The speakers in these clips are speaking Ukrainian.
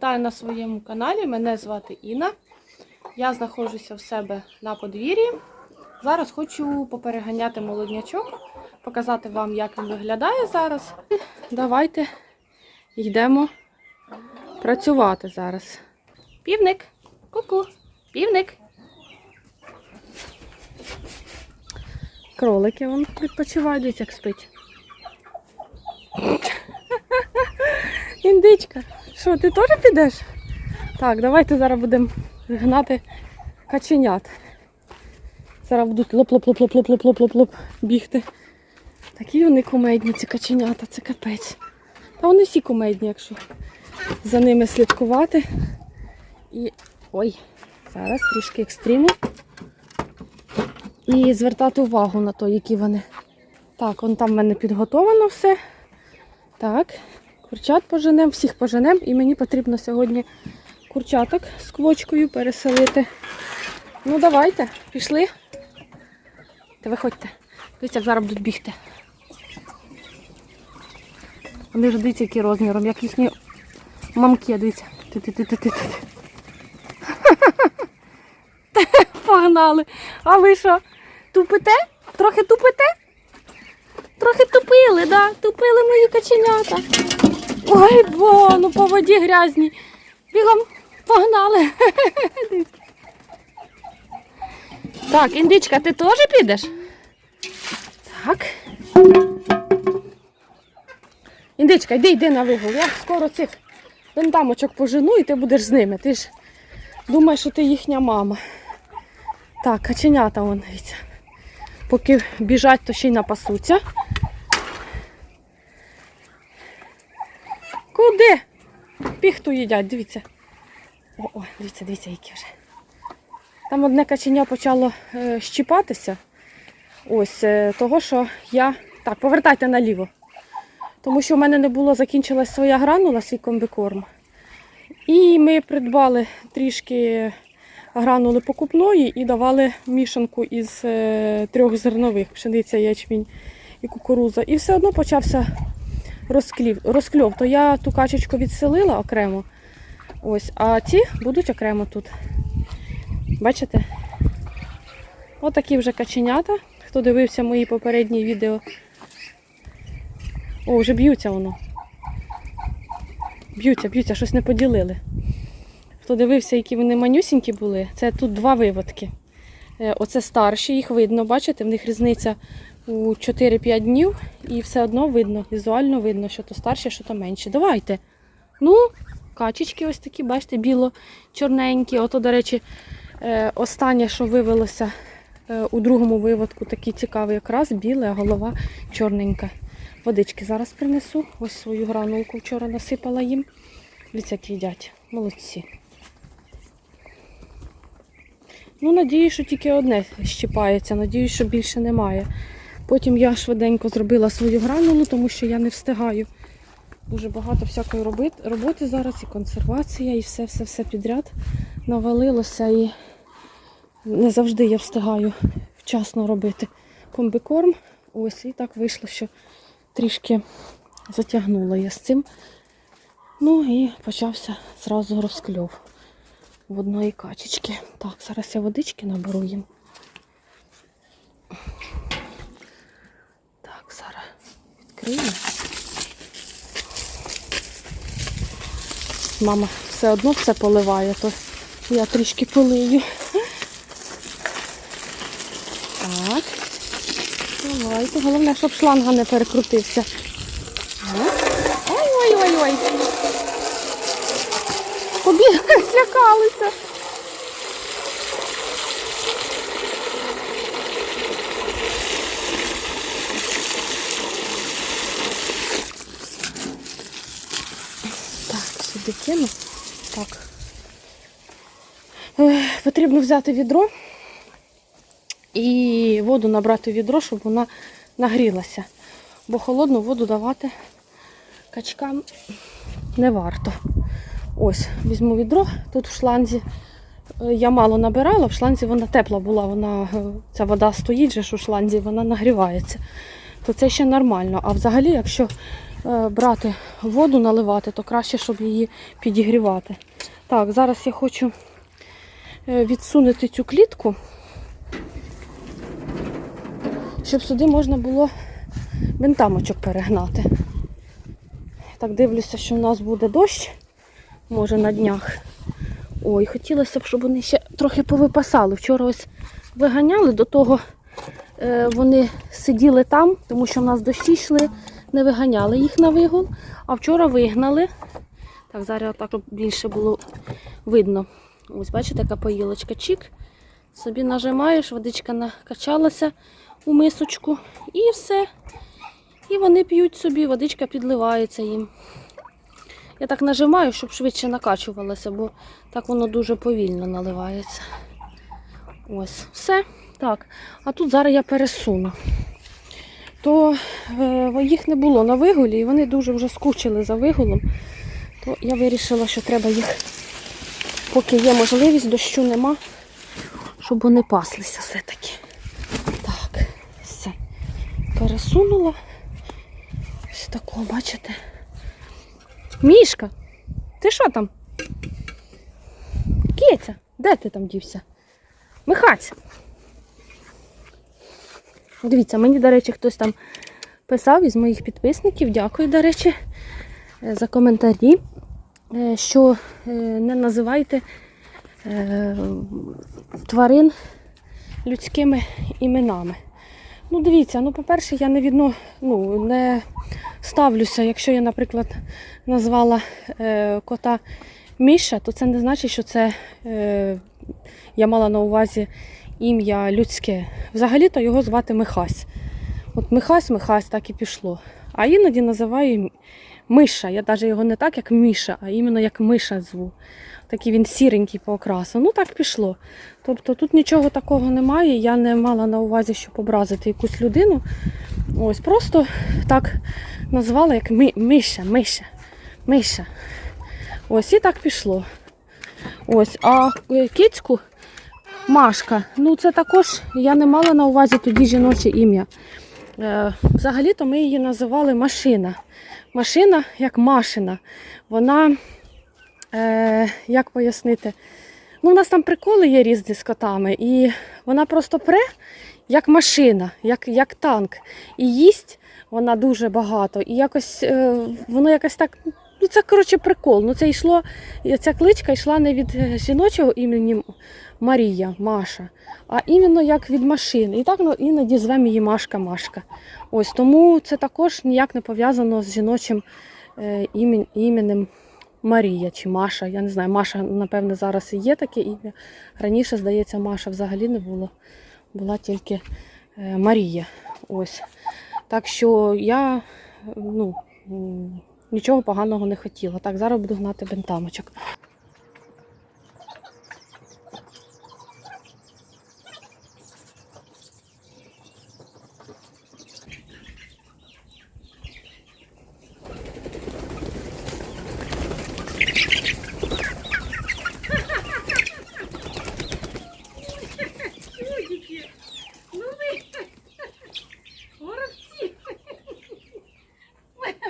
Вітаю на своєму каналі. Мене звати Інна. Я знаходжуся в себе на подвір'ї. Зараз хочу попереганяти молоднячок, показати вам, як він виглядає зараз. Давайте йдемо працювати зараз. Півник, ку-ку, півник. Кролики вон відпочивають, як спить. Індичка, що, ти теж підеш? Так, давайте зараз будемо гнати каченят. Зараз будуть лоп-лоп-лоп-лоп-лоп-лоп-лоп-лоп бігти. Такі вони кумедні, ці каченята, це капець. Та вони всі кумедні, якщо за ними слідкувати. І. Ой, зараз трішки екстриму. І звертати увагу на те, які вони. Так, вон там в мене підготовлено все. Так, курчат поженемо, всіх поженемо. І мені потрібно сьогодні курчаток з квочкою переселити. Ну, давайте, пішли. Та виходьте. Дивіться, зараз будуть бігти. Вони вже дивіться, які розміром, як їхні мамки, дивіться. Ти-ти-ти-ти-ти. Погнали. А ви що? Тупите? Трохи тупите? Трохи тупили, да? Тупили мої каченята. Ой, бо, ну по воді грязні. Бігом погнали. Так, індичка, ти теж підеш? Так. Індичка, йди, йди на вигул. Я скоро цих пентамочок пожену і ти будеш з ними. Ти ж думаєш, що ти їхня мама. Так, каченята вон, дивіться. Поки біжать, то ще й напасуться. Куди? Піхту їдять, дивіться. О, о, дивіться, дивіться, які вже. Там одне каченя почало е, щіпатися. Ось, е, того, що я. Так, повертайте наліво. Тому що в мене не було, закінчилась своя гранула, свій комбікорм. І ми придбали трішки гранули покупної і давали мішанку із е, трьох зернових пшениця, ячмінь і кукуруза. І все одно почався розклів, розкльов. То я ту качечку відселила окремо. Ось, а ті будуть окремо тут. Бачите? Отакі вже каченята. Хто дивився мої попередні відео. О, вже б'ються воно. Б'ються, б'ються, щось не поділили. Хто дивився, які вони манюсінькі були, це тут два виводки. Е, Оце старші, їх видно, бачите, в них різниця у 4-5 днів, і все одно видно, візуально видно, що то старші, що то менші. Давайте. Ну, качечки ось такі, бачите, біло-чорненькі. Ото, до речі, е, останнє, що вивелося е, у другому виводку, такий цікавий якраз, біле, а голова чорненька. Водички зараз принесу. Ось свою гранулку вчора насипала їм. Дивіться, їдять. Молодці. Ну, надіюсь, що тільки одне щипається, надіюсь, що більше немає. Потім я швиденько зробила свою гранулу, тому що я не встигаю. Дуже багато всякої роботи зараз, і консервація, і все-все-все підряд навалилося. І не завжди я встигаю вчасно робити комбікорм. Ось і так вийшло, що трішки затягнула я з цим. Ну і почався зразу розкльов в одної качечки. Так, зараз я водички наберу їм. Зараз відкрию. Мама все одно все поливає, то я трішки полию. Так. Давайте. Головне, щоб шланга не перекрутився. Ой-ой-ой-ой. Побігли, злякалися. Так, сюди кину. Так. Потрібно взяти відро і воду набрати в відро, щоб вона нагрілася. Бо холодну воду давати качкам не варто. Ось, візьму відро. Тут в шланзі е, я мало набирала, в шланзі вона тепла була, вона, е, ця вода стоїть же ж у шланзі, вона нагрівається. То це ще нормально. А взагалі, якщо брати воду, наливати, то краще, щоб її підігрівати. Так, зараз я хочу е, відсунути цю клітку, щоб сюди можна було бентамочок перегнати. Так дивлюся, що в нас буде дощ, може на днях. Ой, хотілося б, щоб вони ще трохи повипасали. Вчора ось виганяли, до того е, вони сиділи там, тому що в нас дощі йшли, не виганяли їх на вигул, а вчора вигнали. Так, зараз так, щоб більше було видно. Ось, бачите, така поїлочка чик. Собі нажимаєш, водичка накачалася у мисочку і все. І вони п'ють собі, водичка підливається їм. Я так нажимаю, щоб швидше накачувалося, бо так воно дуже повільно наливається. Ось, все. Так. А тут зараз я пересуну. То е, їх не було на вигулі, і вони дуже вже скучили за вигулом. То я вирішила, що треба їх, поки є можливість, дощу нема, щоб вони паслися все-таки. Так, все. Пересунула. Ось такого, бачите? Мішка, ти що там? Киця, де ти там дівся? Михаць. Дивіться, мені, до речі, хтось там писав із моїх підписників. Дякую, до речі, е, за коментарі, е, що е, не називайте тварин людськими іменами. Ну, дивіться, ну, по-перше, я не відно, ну, не ставлюся, якщо я, наприклад, назвала е, кота Міша, то це не значить, що це е, я мала на увазі ім'я людське. Взагалі-то його звати Михась. От Михась, Михась, так і пішло. А іноді називаю Миша. Я навіть його не так, як Міша, а іменно як Миша зву. Такий він сіренький по окрасу. Ну так пішло. Тобто тут нічого такого немає. Я не мала на увазі, щоб образити якусь людину. Ось просто так назвала як Ми, Миша, Миша, Миша. Ось і так пішло. Ось, а кицьку Машка. Ну це також я не мала на увазі тоді жіноче ім'я. Е, взагалі-то ми її називали машина. Машина як машина. Вона, е, як пояснити, ну, у нас там приколи є різні з котами, і вона просто пре, як машина, як, як танк. І їсть вона дуже багато. І якось е, воно якось так. Ну, це коротше прикол. Ну, це йшло, ця кличка йшла не від е, жіночого імені Марія, Маша, а іменно як від машини. І так ну, іноді звемо її Машка Машка. Ось тому це також ніяк не пов'язано з жіночим е, імен, іменем Марія чи Маша. Я не знаю, Маша, напевне, зараз і є таке ім'я. Раніше, здається, Маша взагалі не було. Була тільки е, Марія. Ось. Так що я ну, нічого поганого не хотіла. Так, зараз буду гнати бентамочок. Ну ви горобці.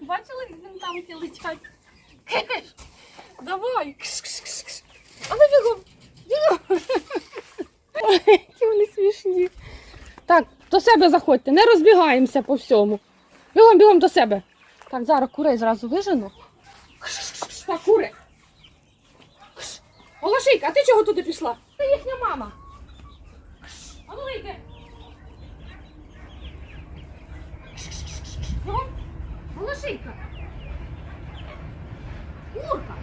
Бачили, як бентамки летять? Давай. Кш-кш-кш-кш. А ну бігом. Бігом. Ой, Які вони смішні. Так, до себе заходьте, не розбігаємося по всьому. Бігом, бігом до себе. Так, зараз курей зразу вижену. Так, кури. Кш. Олошийка, а ти чого туди пішла? Це їхня мама. А ну вийди. Бігом. Голошийка. Курка.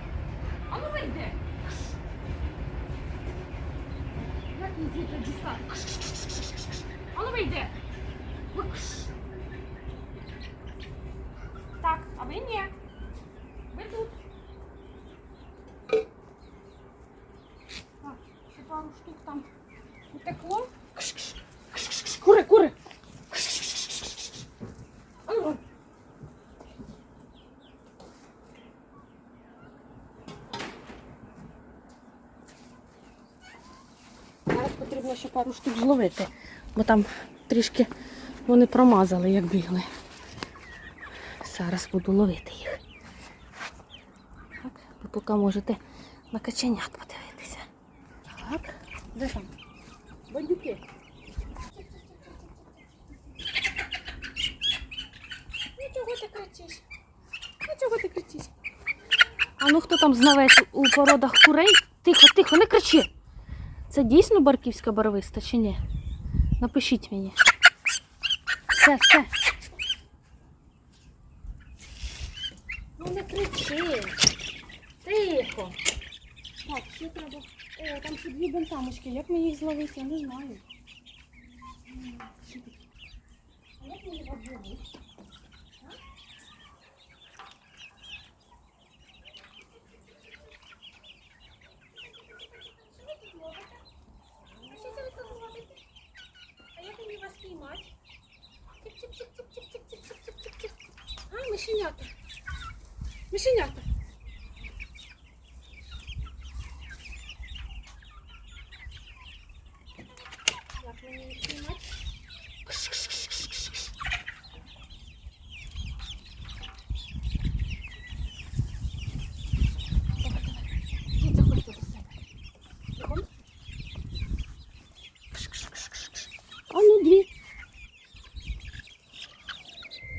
А ну вийди. Як її звідти дістати? Вийди. Кш. Так, а ви ні. Ви тут. Так, ще пару штук там утекло. Кури, кури. Зараз потрібно ще пару штук зловити, бо там трішки вони промазали, як бігли. Зараз буду ловити їх. Так, ви поки можете на каченят подивитися. Так, де там? Бандюки. Ну чого ти кричиш? Ну чого ти кричиш? А ну хто там знавець у породах курей? Тихо, тихо, не кричи. Це дійсно барківська барвиста чи ні? Напишіть мені. Все, все. Ну не кричи. Тихо. Так, ще треба. О, там ще дві бентамочки. Як мені їх зловити, я не знаю. А як мені їх обживити? Мишенята. Мишенята. Як мені їх знімати?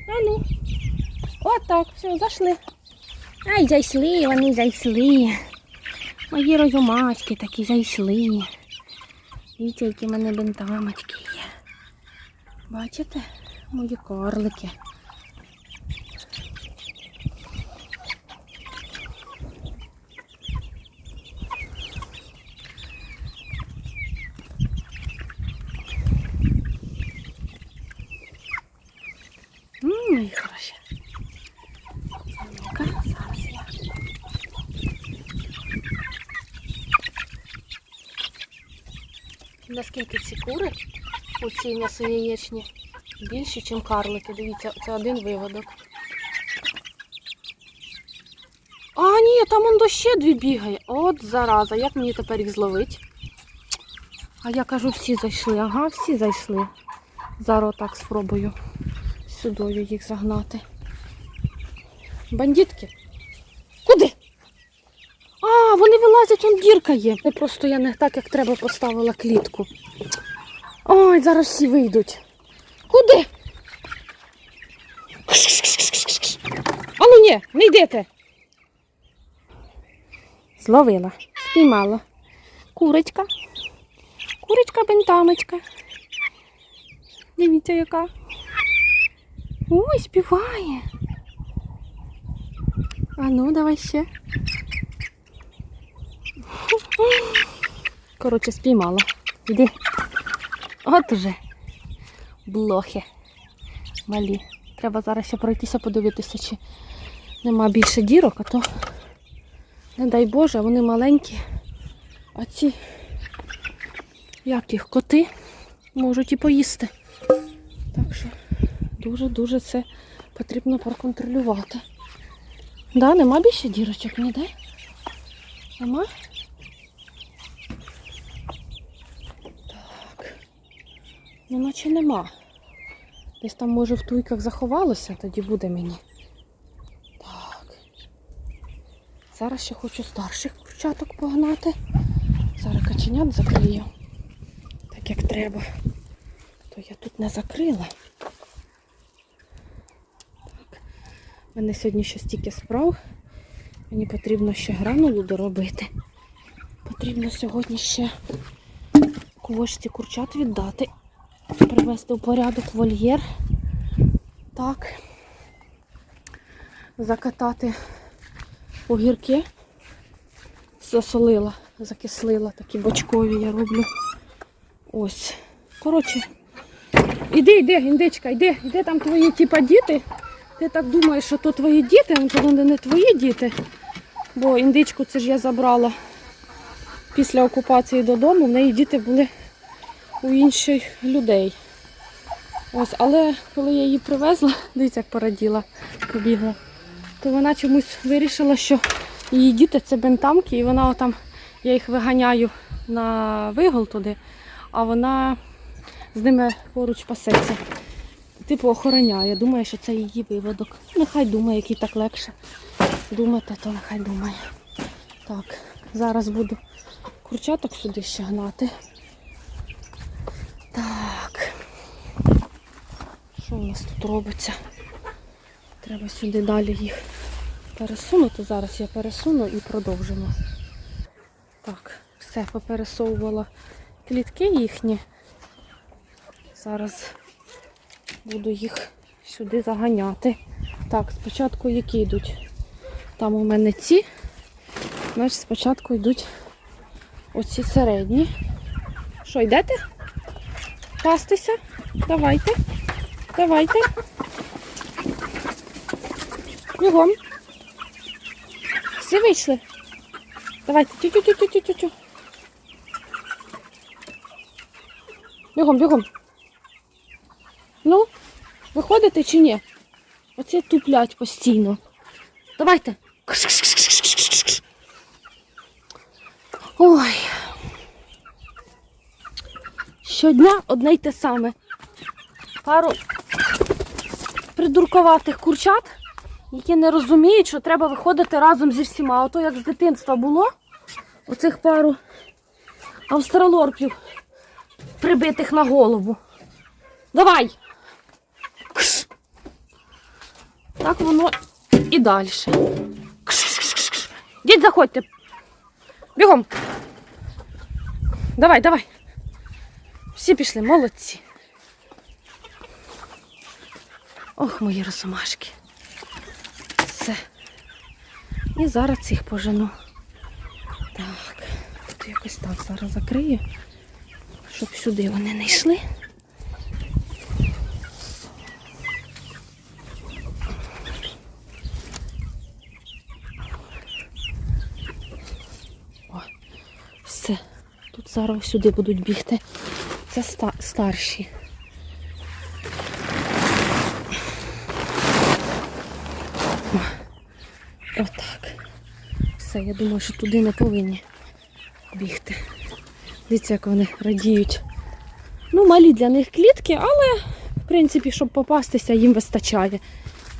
А ну Отак, все, зайшли. Ай, зайшли, вони зайшли. Мої розумачки такі зайшли. Дивіться, які в мене бентамочки є. Бачите? Мої карлики. Ммм, мої хороші. Ну-ка, зараз я. Наскільки ці кури у цій м'ясояєчні більші, ніж карлики. Дивіться, це один виводок. А, ні, там он до ще дві бігає. От зараза, як мені тепер їх зловити? А я кажу, всі зайшли. Ага, всі зайшли. Зараз так спробую сюдою їх загнати. Бандитки. Куди? А, вони вилазять, он дірка є. Не просто я не так, як треба поставила клітку. Ой, зараз всі вийдуть. Куди? А ну ні, не йдете. Зловила, спіймала. Курочка. Курочка бентамочка. Дивіться, яка. Ой, співає. А ну, давай ще. Коротше, спіймала. Іди. От уже. Блохи. Малі. Треба зараз ще пройтися, подивитися, чи нема більше дірок, а то, не дай Боже, вони маленькі. А ці, як їх, коти можуть і поїсти. Так що дуже-дуже це потрібно проконтролювати. Да, нема більше дірочок ніде? Нема? Ну, нема. Десь там, може, в туйках заховалося, тоді буде мені. Так. Зараз ще хочу старших курчаток погнати. Зараз каченят закрию. Так як треба. То я тут не закрила. Так. У мене сьогодні ще стільки справ. Мені потрібно ще гранулу доробити. Потрібно сьогодні ще квошці курчат віддати. Привести в порядок вольєр. Так. Закатати огірки. Засолила, закислила, такі бочкові я роблю. Ось. Коротше, іди, іди, індичка, іди, іди там твої типа діти. Ти так думаєш, що то твої діти, а вони не твої діти. Бо індичку це ж я забрала після окупації додому. В неї діти були у інших людей. Ось, але коли я її привезла, дивіться, як пораділа, побігла, то вона чомусь вирішила, що її діти це бентамки, і вона там, я їх виганяю на вигул туди, а вона з ними поруч пасеться. типу охороняє. Думає, що це її виводок. Нехай думає, який так легше думати, то нехай думає. Так, зараз буду курчаток сюди ще гнати. Так. Що у нас тут робиться? Треба сюди далі їх пересунути. Зараз я пересуну і продовжимо. Так, все, попересовувала клітки їхні. Зараз буду їх сюди заганяти. Так, спочатку які йдуть? Там у мене ці. Значить, спочатку йдуть оці середні. Що, йдете? Пастися? Давайте. Давайте. Бігом. Всі вийшли. Давайте. Тю-тю-тю-тю-тю-тю. Бігом, бігом. Ну, виходите чи ні? Оце туплять постійно. Давайте. Ой. Щодня одне й те саме. Пару придурковатих курчат, які не розуміють, що треба виходити разом зі всіма. Ото як з дитинства було, оцих пару австралорпів, прибитих на голову. Давай! Так воно і далі. Діть, заходьте. Бігом. Давай, давай. Всі пішли, молодці. Ох, мої росомашки. Все. І зараз цих пожену. Так, тут якось так зараз закрию, щоб сюди вони не йшли. О, все. Тут зараз сюди будуть бігти. Це ста- старші. Отак. Все, я думаю, що туди не повинні бігти. Дивіться, як вони радіють. Ну, малі для них клітки, але, в принципі, щоб попастися, їм вистачає.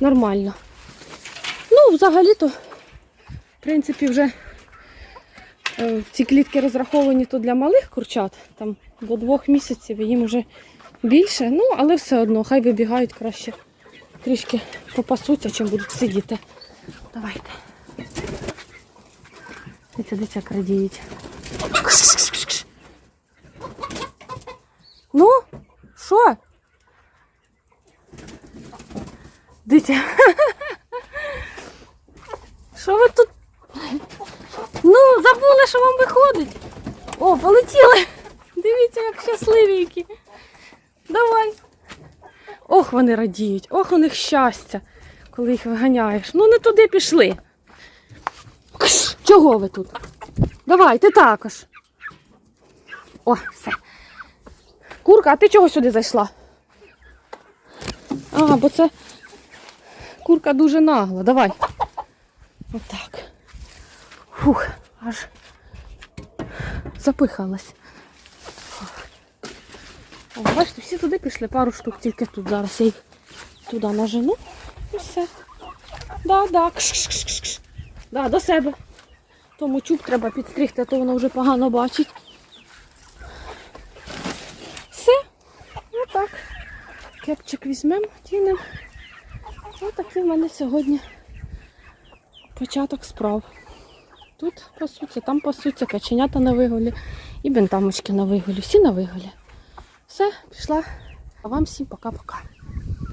Нормально. Ну, взагалі-то, в принципі, вже е, ці клітки розраховані то для малих курчат, там до двох місяців їм вже більше. Ну, але все одно, хай вибігають краще трішки попасуться, чим будуть сидіти. Давайте. Дивіться, дивіться, як радіють. Ну, що? Дивіться. Що ви тут? Ну, забули, що вам виходить. О, полетіли. Дивіться, як щасливі які. Давай. Ох, вони радіють, ох, у них щастя, коли їх виганяєш. Ну не туди пішли. Чого ви тут? Давай, ти також. О, все. Курка, а ти чого сюди зайшла? А, бо це курка дуже нагла. Давай. Отак. Фух, аж запихалась. О, бачите, всі туди пішли, пару штук тільки тут. Зараз я їх туди нажену і все. Да, да. Кш -кш -кш -кш -кш. Да, до себе. Тому чуб треба підстригти, а то воно вже погано бачить. Все. Отак. Кепчик візьмемо, дінемо. Отакий в мене сьогодні початок справ. Тут пасуться, там пасуться, каченята на виголі і бентамочки на виголі. Всі на виголі. Все, пішла. А вам всім пока-пока.